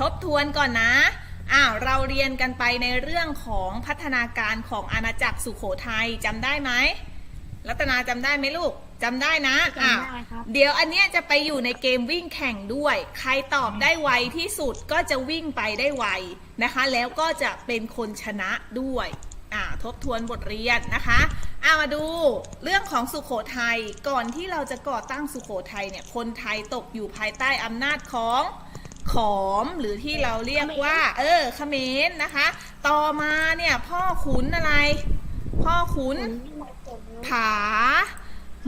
ทบทวนก่อนนะอ้าวเราเรียนกันไปในเรื่องของพัฒนาการของอาณาจักรสุโขทัยจำได้ไหมรัตนาจำได้ไหมลูกจำได้นะจำได้อ้าวครับเดี๋ยวอันเนี้ยจะไปอยู่ในเกมวิ่งแข่งด้วย ใครตอบได้ไวที่สุดก็จะวิ่งไปได้ไวนะคะ แล้วก็จะเป็นคนชนะด้วยอ่าทบทวนบทเรียนนะคะอ่ามาดูเรื่องของสุโขทัยก่อนที่เราจะก่อตั้งสุโขทัยเนี่ยคนไทยตกอยู่ภายใต้อำนาจของ ขอมหรือที่เราเรียกว่า เออเขมรนะคะ ต่อมาเนี่ยพ่อขุนอะไร พ่อขุนผา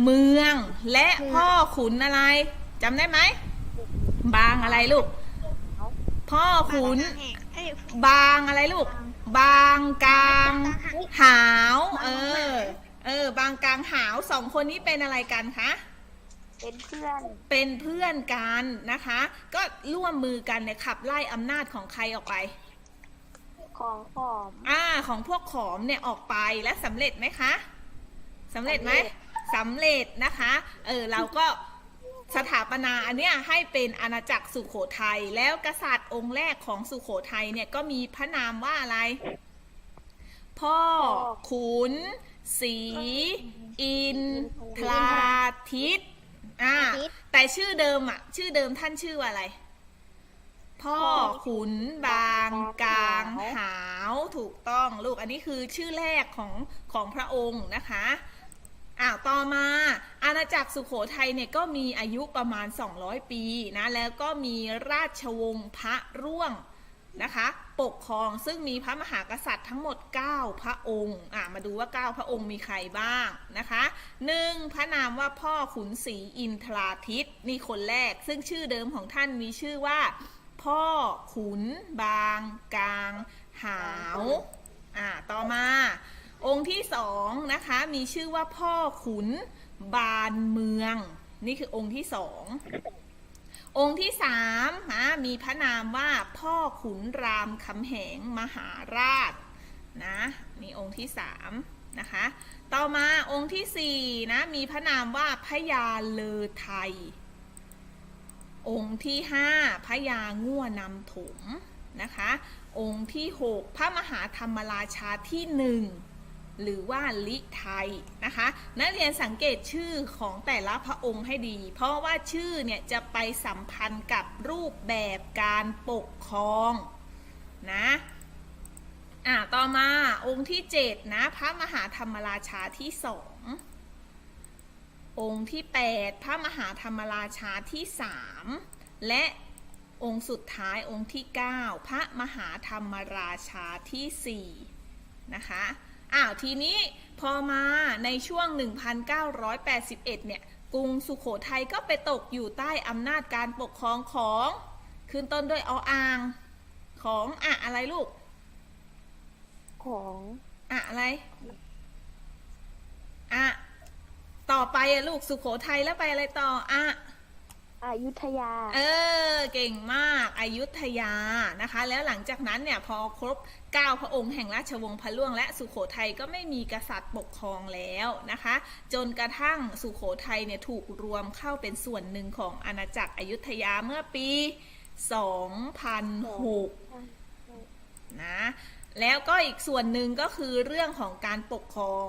เมือง และพ่อขุนอะไรจำได้ไหม บางอะไรลูก พ่อขุนเอ้ยบางอะไรลูก บางกลาง หาว เออ เออ บางกลางหาวสองคนนี้เป็นอะไรกันคะ เป็นเพื่อน เป็นเพื่อนกันนะคะ ก็ร่วมมือกันเนี่ยขับไล่อำนาจของใครออกไป ของขอม อ่า ของพวกขอมเนี่ยออกไปและสำเร็จไหมคะสำเร็จไหมสำเร็จสำเร็จนะคะ เออเราก็สถาปนาอันเนี้ยให้เป็นอาณาจักรสุโขทัยแล้วกษัตริย์องค์แรกของสุโขทัยเนี่ยก็มีพระนามว่าอะไร พ่อขุนศรีอิน ทราทิต อ่าแต่ชื่อเดิมอะ ชื่อเดิมท่านชื่อว่าอะไร พ่อขุนบางกลางหาวถูกต้องลูกอันนี้คือชื่อแรกของของพระองค์นะคะอ้าวต่อมา อาณาจักรสุโขทัยเนี่ยก็มีอายุประมาณ 200 ปีนะแล้วก็มีราชวงศ์พระร่วง นะคะ ปกครองซึ่งมีพระมหากษัตริย์ทั้งหมด 9 พระองค์อ่ามาดูว่า 9 พระองค์มีใครบ้างนะคะหนึ่งพระนามว่าพ่อขุนศรีอินทราทิตนี่คนแรก ซึ่งชื่อเดิมของท่านมีชื่อว่า พ่อขุนบางกลาง หาวอ่าต่อมา องค์ที่สองนะคะมีชื่อว่าพ่อขุนบานเมือง นี่คือองค์ที่สอง องค์ที่สามนะมีพระนามว่าพ่อขุนรามคำแหงมหาราชนะนี่องค์ที่สามนะคะ ต่อมาองค์ที่สี่นะมีพระนามว่าพระยาเลอไทย องค์ที่ห้าพระยาง่วนำถมนะคะ องค์ที่หกพระมหาธรรมราชาที่หนึ่ง หรือว่าลิไทยนะคะ นักเรียนสังเกตชื่อของแต่ละพระองค์ให้ดี เพราะว่าชื่อเนี่ยจะไปสัมพันธ์กับรูปแบบการปกครองนะอ่าต่อมาองค์ที่เจ็ดนะ พระมหาธรรมราชาที่สององค์ที่ 8 พระมหาธรรมราชาที่ 3 และองค์สุดท้ายองค์ที่ 9 พระมหาธรรมราชาที่ 4 นะคะ อ้าวทีนี้พอมาในช่วง 1981 เนี่ย กรุงสุขโขทัยก็ไปตกอยู่ใต้อำนาจการปกครองของขึ้นต้นด้วยออ่างของอะอะไรลูก ของอะอะไรอะต่อไปอะลูกสุขโขทัยแล้วไปอะไรต่ออะ อายุทยา เออ เก่งมากอายุทยานะคะ แล้วหลังจากนั้นเนี่ยพอครบ 9 พระองค์แห่งราชวงศ์พระล่วงและสุขโขทัยก็ไม่มีกษัตริย์ปกครองแล้วนะคะ จนกระทั่งสุขโขทัยเนี่ยถูกรวมเข้าเป็นส่วนหนึ่งของอาณาจักรอยุธยาเมื่อปี 2006 นะ แล้วก็อีกส่วนหนึ่งก็คือเรื่องของการปกครอง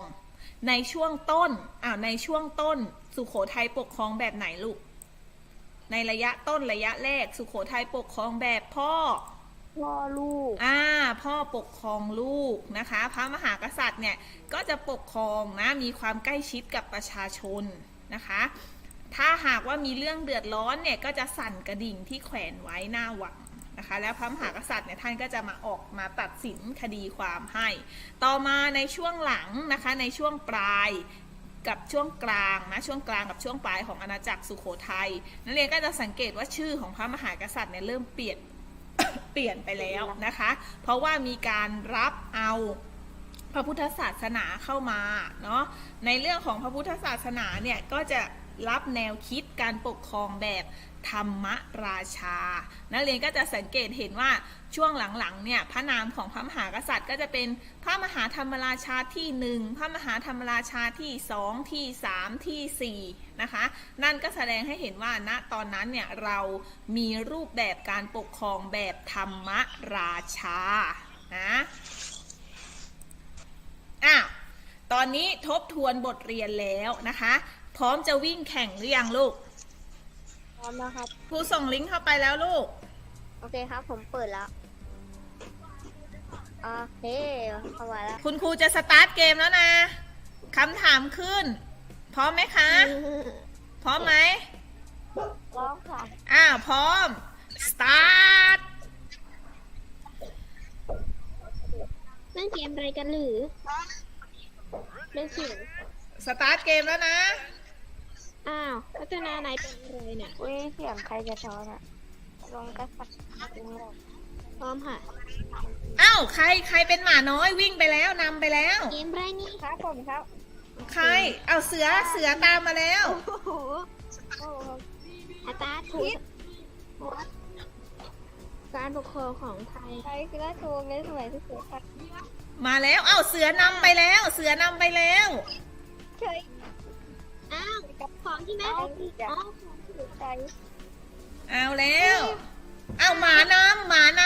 ในช่วงต้นอ้าวในช่วงต้นสุขโขทัยปกครองแบบไหนลูก ในระยะต้นระยะแรก สุขโขทัยปกครองแบบพ่อ พ่อลูก อ่า พ่อปกครองลูกนะคะ พระมหากษัตริย์เนี่ยก็จะปกครองนะ มีความใกล้ชิดกับประชาชนนะคะ ถ้าหากว่ามีเรื่องเดือดร้อนเนี่ยก็จะสั่นกระดิ่งที่แขวนไว้หน้าวังนะคะ แล้วพระมหากษัตริย์เนี่ยท่านก็จะมาออกมาตัดสินคดีความให้ ต่อมาในช่วงหลังนะคะในช่วงปลาย กับช่วงกลางนะช่วงกลางกับช่วงปลายของอาณาจักรสุโขทัยนักเรียนก็จะสังเกตว่าชื่อของพระมหากษัตริย์เนี่ยเริ่มเปลี่ยนเปลี่ยนไปแล้วนะคะ เพราะว่ามีการรับเอาพระพุทธศาสนาเข้ามาเนาะในเรื่องของพระพุทธศาสนาเนี่ยก็จะรับแนวคิดการปกครองแบบ ธรรมราชา นักเรียนก็จะสังเกตเห็นว่าช่วงหลังๆเนี่ยพระนามของพระมหากษัตริย์ ก็จะเป็นพระมหาธรรมราชาที่หนึ่งพระมหาธรรมราชาที่สองที่สามที่สี่นะคะ นั่นก็แสดงให้เห็นว่าณตอนนั้นเนี่ยเรามีรูปแบบการปกครองแบบธรรมราชานะอ้าวตอนนี้ทบทวนบทเรียนแล้วนะคะ พร้อมจะวิ่งแข่งหรือยังลูก ร้อมนะครับ ครูส่งลิงก์เข้าไปแล้วลูก โอเคครับ ผมเปิดแล้ว โอเคเข้ามาแล้วคุณครูจะสตาร์ทเกมแล้วนะคำถามขึ้น พร้อมไหมคะ พร้อมไหม พร้อมค่ะอ้าวพร้อม สตาร์ท เล่นเกมอะไรกันหรือเล่นเสียงสตาร์ทเกมแล้วนะ อ้าวพัฒนาไหนเป็นอะไรเนี่ยอุ้ยเสียงใครจะช้อนอะลองกระสับกระส่ายพร้อมค่ะอ้าวใครใครเป็นหมาน้อยวิ่งไปแล้วนำไปแล้ว เกมอะไรนี่ ครับผมครับ ใคร เอาเสือเสือตามมาแล้ว โอ้โหอัตราถูกการปกครองของไทยไทยคือราชวงศ์ในสมัยที่สุดค่ะมาแล้ว เอาเสือนำไปแล้ว เสือนำไปแล้วเคย อ้าวของที่แม่อ๋อของที่ใจเอาแล้ว เอาหมานำหมาน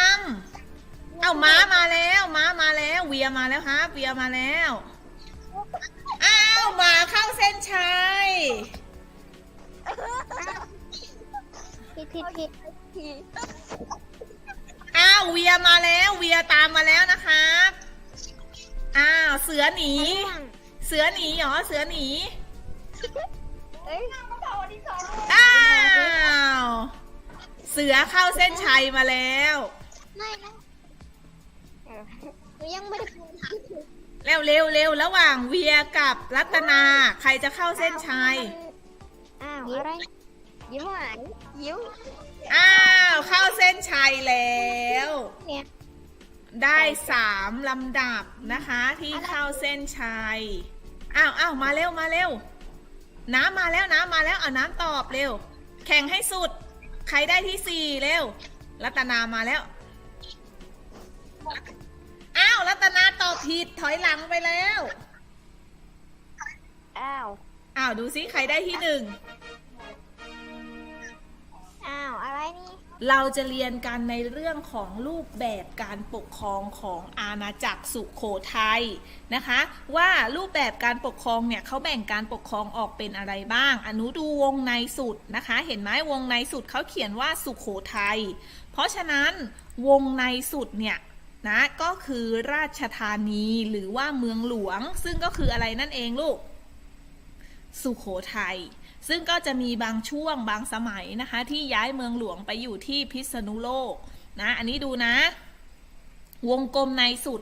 ำเอาม้ามาแล้วม้ามาแล้วเวียมาแล้วครับเวียมาแล้วอ้าวหมาเข้าเส้นชัยผิดผิดผิดผิดอ้าวเวียมาแล้วเวียตามมาแล้วนะครับอ้าวเสือหนี เสือหนีเหรอเสือหนี เอ้ยเขาวันที่สองอ้าว เสือเข้าเส้นชัยมาแล้ว ไม่นะหนูยังไม่ได้พูดเร็วเร็วเร็วระหว่างเวียกับรัตนา ใครจะเข้าเส้นชัย อ้าวอะไร ยิ้มหวานยิ้มอ้าว เข้าเส้นชัยแล้ว เนี่ยได้สามลำดับนะคะที่เข้าเส้นชัย อ้าวอ้าวมาเร็วมาเร็ว น้ำมาแล้วน้ำมาแล้วเอาน้ำตอบเร็ว แข่งให้สุด ใครได้ที่สี่เร็ว รัตนามาแล้ว อ้าวรัตนาตอบผิดถอยหลังไปแล้ว อ้าว อ้าวดูซิใครได้ที่หนึ่ง อ้าว อะไรนี่ เราจะเรียนกันในเรื่องของรูปแบบการปกครองของอาณาจักรสุขโขทัยนะคะ ว่ารูปแบบการปกครองเนี่ยเขาแบ่งการปกครองออกเป็นอะไรบ้าง อนุดูวงในสุดนะคะ เห็นไหมวงในสุดเขาเขียนว่าสุขโขทัยเพราะฉะนั้นวงในสุดเนี่ยนะก็คือราชธานีหรือว่าเมืองหลวง ซึ่งก็คืออะไรนั่นเองลูก สุโขทัย ซึ่งก็จะมีบางช่วงบางสมัยนะคะ ที่ย้ายเมืองหลวงไปอยู่ที่พิษณุโลกนะอันนี้ดูนะ วงกลมในสุด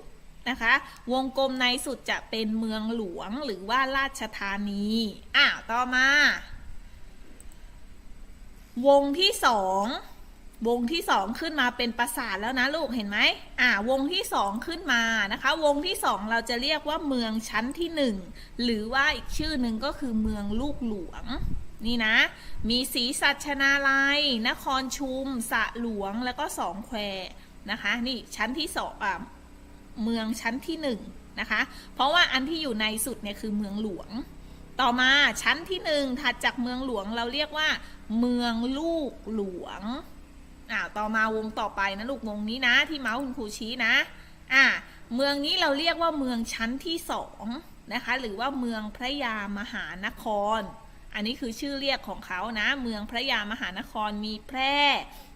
นะคะ วงกลมในสุดจะเป็นเมืองหลวงหรือว่าราชธานีอะต่อมา วงที่สอง วงที่สองขึ้นมาเป็นปราสาทแล้วนะลูกเห็นไหมอ่าวงที่สองขึ้นมานะคะ วงที่สองเราจะเรียกว่าเมืองชั้นที่หนึ่งหรือว่าอีกชื่อหนึ่งก็คือเมืองลูกหลวงนี่นะ มีศรีสัชนาลัย นครชุม สะหลวงแล้วก็สองแควนะคะ นี่ชั้นที่สองอะเมืองชั้นที่หนึ่งนะคะ เพราะว่าอันที่อยู่ในสุดเนี่ยคือเมืองหลวง ต่อมาชั้นที่หนึ่งถัดจากเมืองหลวงเราเรียกว่า เมืองลูกหลวง อ่าต่อมาวงต่อไปนะลูกวงนี้นะที่เมาส์คุณครูชี้นะอ่าเมืองนี้เราเรียกว่าเมืองชั้นที่สองนะคะหรือว่าเมืองพระยามหานคร อันนี้คือชื่อเรียกของเขานะ เมืองพระยามหานครมีแพร่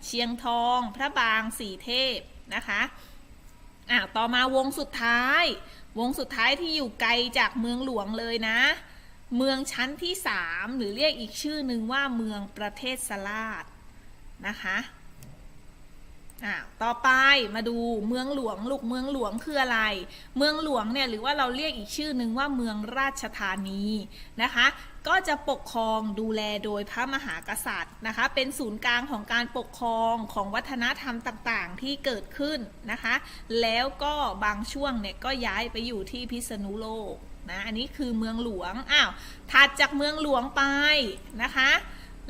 เชียงทอง พระบางสีเทพนะคะอ่าต่อมาวงสุดท้าย วงสุดท้ายที่อยู่ไกลจากเมืองหลวงเลยนะ เมืองชั้นที่สามหรือเรียกอีกชื่อหนึ่งว่าเมืองประเทศสลาดนะคะ อ่าต่อไปมาดูเมืองหลวง ลูกเมืองหลวงคืออะไร เมืองหลวงเนี่ยหรือว่าเราเรียกอีกชื่อหนึ่งว่าเมืองราชธานีนะคะ ก็จะปกครองดูแลโดยพระมหากษัตริย์นะคะ เป็นศูนย์กลางของการปกครองของวัฒนธรรมต่างๆ ที่เกิดขึ้นนะคะ แล้วก็บางช่วงเนี่ยก็ย้ายไปอยู่ที่พิษณุโลกนะอันนี้คือเมืองหลวงอ้าวถัดจากเมืองหลวงไปนะคะ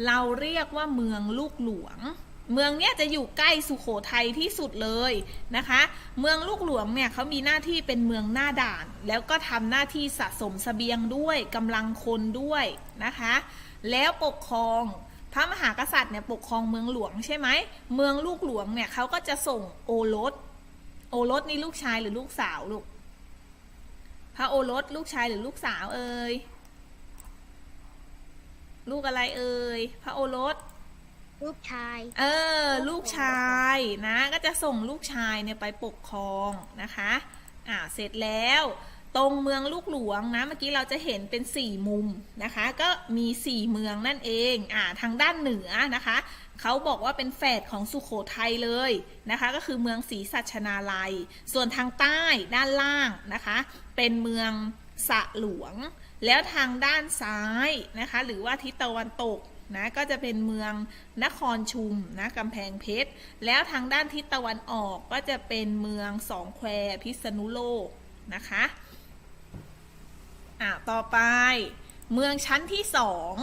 เราเรียกว่าเมืองลูกหลวง เมืองเนี้ยจะอยู่ใกล้สุโขทัยที่สุดเลยนะคะ เมืองลูกหลวงเนี่ยเขามีหน้าที่เป็นเมืองหน้าด่าน แล้วก็ทำหน้าที่สะสมสเสบียงด้วยกำลังคนด้วยนะคะ แล้วปกครองพระมหากษัตริย์เนี่ยปกครองเมืองหลวงใช่ไหมเมืองลูกหลวงเนี่ยเขาก็จะส่งโอรสโอรสนี่ลูกชายหรือลูกสาวลูกพระโอรสลูกชายหรือลูกสาวเอ่ยลูกอะไรเอ่ยพระโอรส ลูกชาย เออ ลูกชายนะ ก็จะส่งลูกชายเนี่ยไปปกครองนะคะอ่าเสร็จแล้ว ตรงเมืองลูกหลวงนะ เมื่อกี้เราจะเห็นเป็นสี่มุมนะคะ ก็มีสี่เมืองนั่นเองอ่าทางด้านเหนือนะคะเขาบอกว่าเป็นแฝดของสุขโขทัยเลยนะคะ ก็คือเมืองศรีสัชนาลัย ส่วนทางใต้ด้านล่างนะคะ เป็นเมืองสะหลวง แล้วทางด้านซ้ายนะคะ หรือว่าทิศตะวันตก นะก็จะเป็นเมืองนครชุมนะกำแพงเพชร แล้วทางด้านทิศตะวันออกก็จะเป็นเมืองสองแควพิษณุโลกนะคะอ่าต่อไป เมืองชั้นที่สอง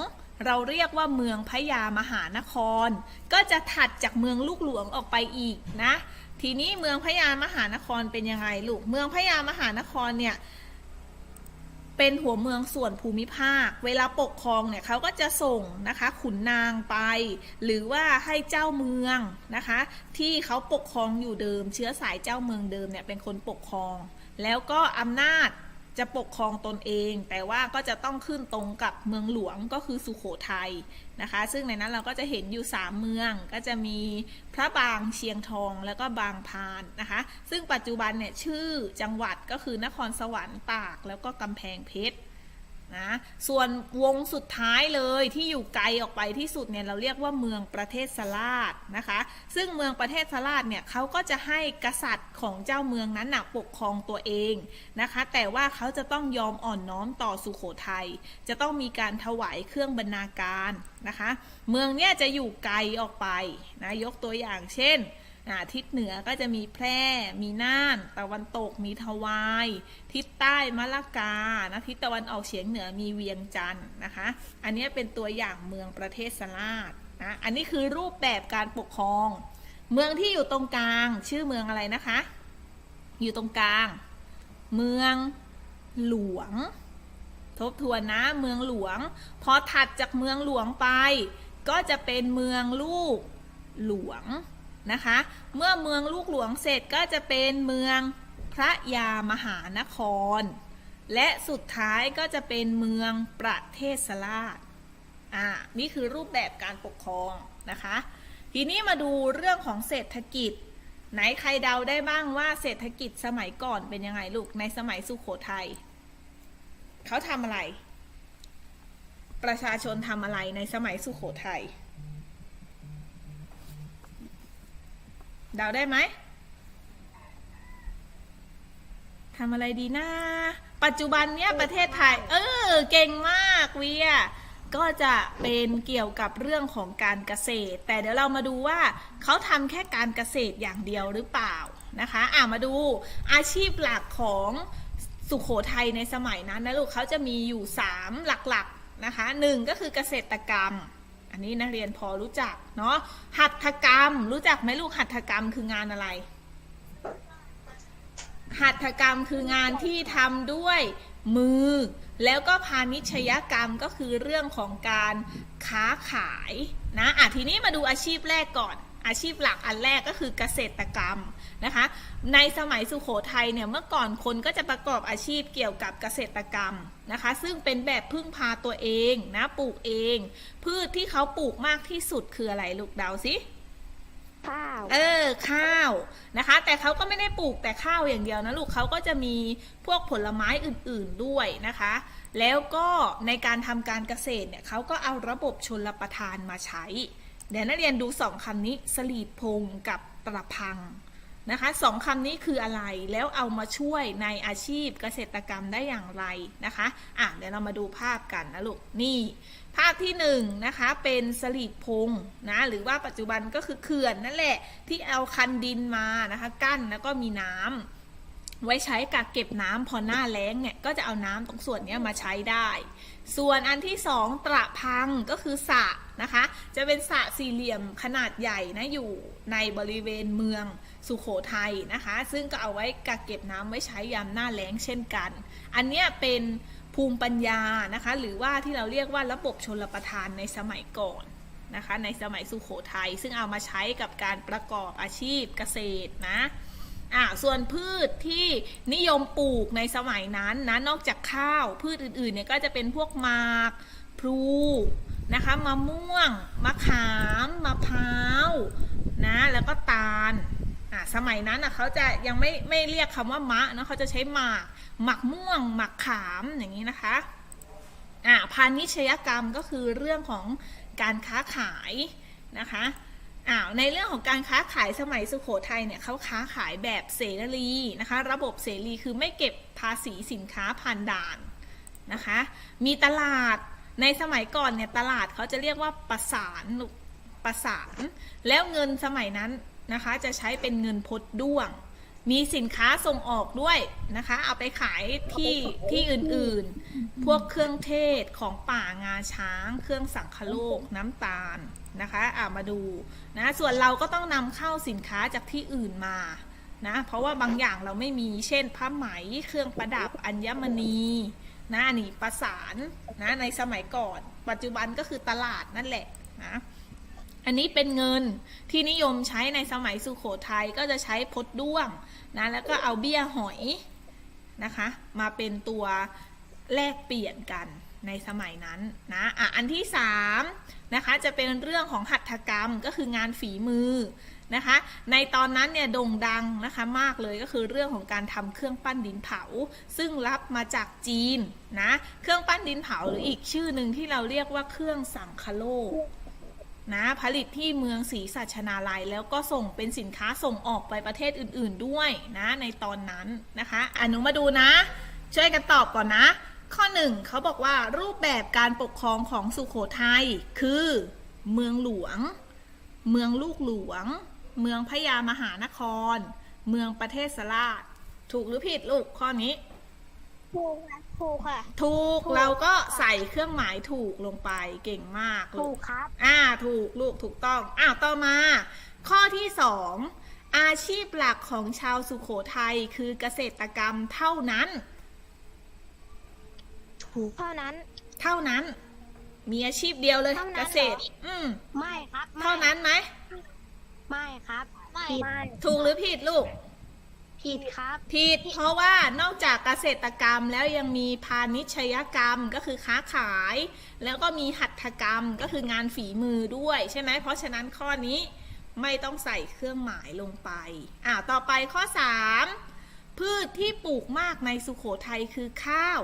เราเรียกว่าเมืองพญามหานคร ก็จะถัดจากเมืองลูกหลวงออกไปอีกนะ ทีนี้เมืองพญามหานครเป็นยังไงลูก เมืองพญามหานครเนี่ย เป็นหัวเมืองส่วนภูมิภาค เวลาปกครองเนี่ยเขาก็จะส่งนะคะขุนนางไป หรือว่าให้เจ้าเมืองนะคะ ที่เขาปกครองอยู่เดิม เชื้อสายเจ้าเมืองเดิมเนี่ยเป็นคนปกครอง แล้วก็อำนาจจะปกครองตนเอง แต่ว่าก็จะต้องขึ้นตรงกับเมืองหลวงก็คือสุโขทัย นะคะ ซึ่งในนั้นเราก็จะเห็นอยู่ 3 เมือง ก็จะมีพระบางเชียงทองแล้วก็บางพานนะคะ ซึ่งปัจจุบันเนี่ยชื่อจังหวัดก็คือนครสวรรค์ตาก แล้วก็กำแพงเพชร นะส่วนวงสุดท้ายเลยที่อยู่ไกลออกไปที่สุดเนี่ยเราเรียกว่าเมืองประเทศสลาดนะคะ ซึ่งเมืองประเทศสลาดเนี่ยเขาก็จะให้กษัตริย์ของเจ้าเมืองนั้นนะปกครองตัวเองนะคะ แต่ว่าเขาจะต้องยอมอ่อนน้อมต่อสุโขทัยจะต้องมีการถวายเครื่องบรรณาการนะคะ เมืองเนี่ยจะอยู่ไกลออกไปนะยกตัวอย่างเช่น ทิศเหนือก็จะมีแพร่ มีน่าน ตะวันตก มีทวาย ทิศใต้มะละกานะทิศตะวันออกเฉียงเหนือมีเวียงจันทร์นะคะ อันนี้เป็นตัวอย่างเมืองประเทศสลาดนะ อันนี้คือรูปแบบการปกครอง เมืองที่อยู่ตรงกลาง ชื่อเมืองอะไรนะคะ อยู่ตรงกลาง เมืองหลวง ทบทวนนะ เมืองหลวง พอถัดจากเมืองหลวงไป ก็จะเป็นเมืองลูกหลวง นะคะ เมื่อเมืองลูกหลวงเสร็จก็จะเป็นเมืองพระยามหานคร และสุดท้ายก็จะเป็นเมืองประเทศสลาดอ่านี่คือรูปแบบการปกครองนะคะ ทีนี้มาดูเรื่องของเศรษฐกิจ ไหนใครเดาได้บ้างว่าเศรษฐกิจสมัยก่อนเป็นยังไงลูกในสมัยสุขโขทัยเขาทำอะไร ประชาชนทำอะไรในสมัยสุขโขทัย เดาได้ไหมทำอะไรดีนะ ปัจจุบันเนี้ยประเทศไทย เออ เก่งมากเวียก็จะเป็นเกี่ยวกับเรื่องของการเกษตร แต่เดี๋ยวเรามาดูว่าเขาทำแค่การเกษตรอย่างเดียวหรือเปล่านะคะ อ่ามาดูอาชีพหลักของสุขโขทัยในสมัยนั้นนะลูกเขาจะมีอยู่ 3 หลักๆนะคะหนึ่งก็คือเกษตรกรรม อันนี้นักเรียนพอรู้จักเนาะหัตถกรรม รู้จักไหมลูกหัตถกรรมคืองานอะไร หัตถกรรมคืองานที่ทำด้วยมือ แล้วก็พาณิชยกรรมก็คือเรื่องของการค้าขายนะอะทีนี้มาดูอาชีพแรกก่อน อาชีพหลักอันแรกก็คือเกษตรกรรมนะคะ ในสมัยสุขโขทัยเนี่ยเมื่อก่อนคนก็จะประกอบอาชีพเกี่ยวกับเกษตรกรรมนะคะ ซึ่งเป็นแบบพึ่งพาตัวเองนะปลูกเอง พืชที่เขาปลูกมากที่สุดคืออะไรลูกเดาสิข้าวเออข้าวนะคะ แต่เขาก็ไม่ได้ปลูกแต่ข้าวอย่างเดียวนะลูกเขาก็จะมีพวกผลไม้อื่นๆด้วยนะคะ แล้วก็ในการทำการเกษตรเนี่ยเขาก็เอาระบบชนรประทานมาใช้ เดี๋ยวนักเรียนดูสองคำนี้สลีดพงกับประพังนะคะสองคำนี้คืออะไรแล้วเอามาช่วยในอาชีพเกษตรกรรมได้อย่างไรนะคะอะเดี๋ยวเรามาดูภาพกันนะลูกนี่ ภาพที่หนึ่งนะคะเป็นสลีดพงนะหรือว่าปัจจุบันก็คือเขื่อนนั่นแหละที่เอาคันดินมานะคะกั้นแล้วก็มีน้ำ ไว้ใช้กักเก็บน้ำพอหน้าแล้งเนี่ยก็จะเอาน้ำตรงส่วนนี้มาใช้ได้ ส่วนอันที่สองตระพังก็คือสระนะคะ จะเป็นสระสี่เหลี่ยมขนาดใหญ่นะอยู่ในบริเวณเมืองสุขโขทัยนะคะ ซึ่งก็เอาไว้กักเก็บน้ำไว้ใช้ยามหน้าแล้งเช่นกัน อันนี้เป็นภูมิปัญญานะคะ หรือว่าที่เราเรียกว่าระบบชนรประทานในสมัยก่อนนะคะ ในสมัยสุขโขทัยซึ่งเอามาใช้กับการประกอบอาชีพเกษตรนะ อ่าส่วนพืชที่นิยมปลูกในสมัยนั้นนะนอกจากข้าวพืชอื่นๆเนี่ยก็จะเป็นพวกหมากพลูนะคะมะม่วงมะขามมะพร้าวนะแล้วก็ตาลอ่าสมัยนั้นอะเขาจะยังไม่ไม่เรียกคำว่ามะเนะเขาจะใช้หมากหมักม่วงหมักขามอย่างนี้นะคะอ่าพาณิชยกรรมก็คือเรื่องของการค้าขายนะคะ อ้าวในเรื่องของการค้าขายสมัยสุขโขทัยเนี่ยเขาค้าขายแบบเสรีนะคะ ระบบเสรีคือไม่เก็บภาษีสินค้าผ่านด่านนะคะ มีตลาดในสมัยก่อนเนี่ยตลาดเขาจะเรียกว่าประสานประสาน แล้วเงินสมัยนั้นนะคะจะใช้เป็นเงินพดด้วง มีสินค้าส่งออกด้วยนะคะ เอาไปขายที่ที่อื่นๆ พวกเครื่องเทศของป่างาช้าง เครื่องสังคโลกน้ำตาลนะคะอ่ามาดูนะส่วนเราก็ต้องนำเข้าสินค้าจากที่อื่นมานะเพราะว่าบางอย่างเราไม่มีเช่นผ้าไหมเครื่องประดับอัญมณีนะอันนี้ประสานนะในสมัยก่อน ปัจจุบันก็คือตลาดนั่นแหละนะ อันนี้เป็นเงินที่นิยมใช้ในสมัยสุขโขทัยก็จะใช้พดด้วงนะแล้วก็เอาเบี้ยหอยนะคะ มาเป็นตัวแลกเปลี่ยนกันในสมัยนั้นนะอะอันที่สามนะคะจะเป็นเรื่องของหัตถกรรมก็คืองานฝีมือนะคะ ในตอนนั้นเนี่ยโด่งดังนะคะมากเลยก็คือเรื่องของการทำเครื่องปั้นดินเผา ซึ่งรับมาจากจีนนะเครื่องปั้นดินเผาหรืออีกชื่อหนึ่งที่เราเรียกว่าเครื่องสังคโลก นะผลิตที่เมืองศรีสัชนาลัย แล้วก็ส่งเป็นสินค้าส่งออกไปประเทศอื่น ๆด้วยนะในตอนนั้นนะคะอะหนูมาดูนะ ช่วยกันตอบก่อนนะ ข้อหนึ่งเขาบอกว่ารูปแบบการปกครองของสุขโขทัยคือ เมืองหลวง เมืองลูกหลวง เมืองพญามหานคร เมืองประเทศสลาดถูกหรือผิดลูกข้อนี้ ถูกค่ะถูกค่ะ ถูกถูก เราก็ใส่เครื่องหมายถูกลงไปเก่งมากลูถูกกครับ อ่าถูกลูกถูกต้องอ่าต่อมา ข้อที่สองอาชีพหลักของชาวสุขโขทัยคือเกษตรกรรมเท่านั้น ถูก เท่านั้น เท่านั้น มีอาชีพเดียวเลยเท่านั้นเกษตรเหรออืมไม่ครับไม่เท่านั้นไหม ไม่ครับ ไม่ ถูกหรือผิดลูก ผิดครับ ผิดเพราะว่านอกจากเกษตรกรรมแล้วยังมีพาณิชยกรรมก็คือค้าขาย แล้วก็มีหัตถกรรมก็คืองานฝีมือด้วยใช่ไหมเพราะฉะนั้นข้อนี้ไม่ต้องใส่เครื่องหมายลงไปอ่าต่อไปข้อ 3 พืชที่ปลูกมากในสุขโขทัยคือข้าว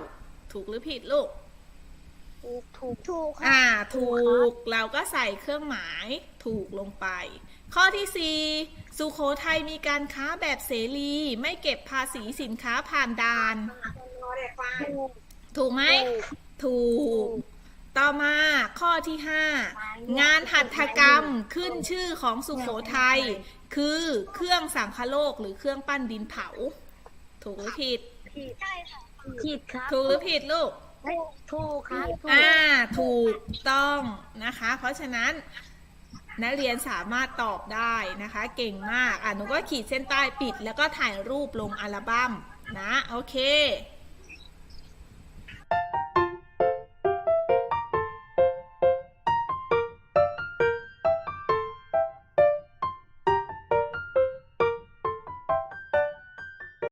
ถูกหรือผิดลูกถูกถูกถูกครัอ่าบถูถูกกเราก็ใส่เครื่องหมายถูกลงไป ข้อที่4 สุโขทัยมีการค้าแบบเสรี ไม่เก็บภาษีสินค้าผ่านด่านถูกถูกไหม ถูก ต่อมาข้อที่ 5 งานหัตถกรรมขึ้นชื่อของสุโขทัยคือเครื่องสังคโลกหรือเครื่องปั้นดินเผา ถูกหรือผิดใช่ค่ะผิดครับ ถูกหรือผิดลูก ถูกครับถูกอ่า ถูกต้องนะคะ เพราะฉะนั้น นักเรียนสามารถตอบได้นะคะ เก่งมาก อะหนูก็ขีดเส้นใต้ปิด แล้วก็ถ่ายรูปลงอัลบั้มนะ โอเค